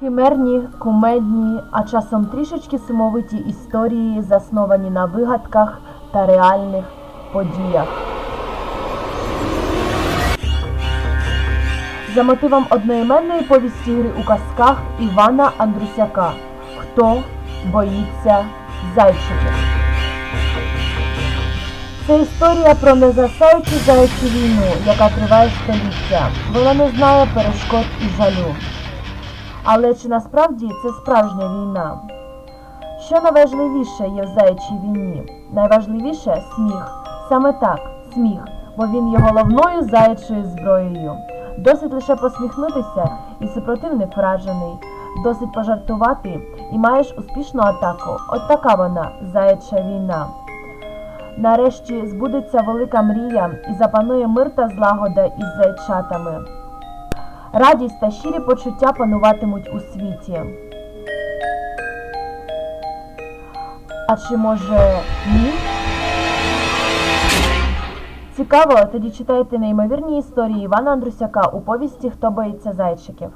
Хімерні, кумедні, а часом трішечки сумовиті історії, засновані на вигадках та реальних подіях. За мотивом одноіменної повісті гри у казках Івана Андрусяка Хто боїться зайчиків? Це історія про незасаючу заячу війну, яка триває століття. Вона не знає перешкод і жалю. Але чи насправді це справжня війна? Що найважливіше є в заячій війні? Найважливіше сміх. Саме так, сміх, бо він є головною заячою зброєю. Досить лише посміхнутися, і супротивник вражений. Досить пожартувати, і маєш успішну атаку. От така вона, заяча війна. Нарешті збудеться велика мрія і запанує мир та злагода із зайчатами. Радість та щирі почуття пануватимуть у світі. А чи може ні? Цікаво, тоді читайте неймовірні історії Івана Андрусяка у повісті Хто боїться зайчиків.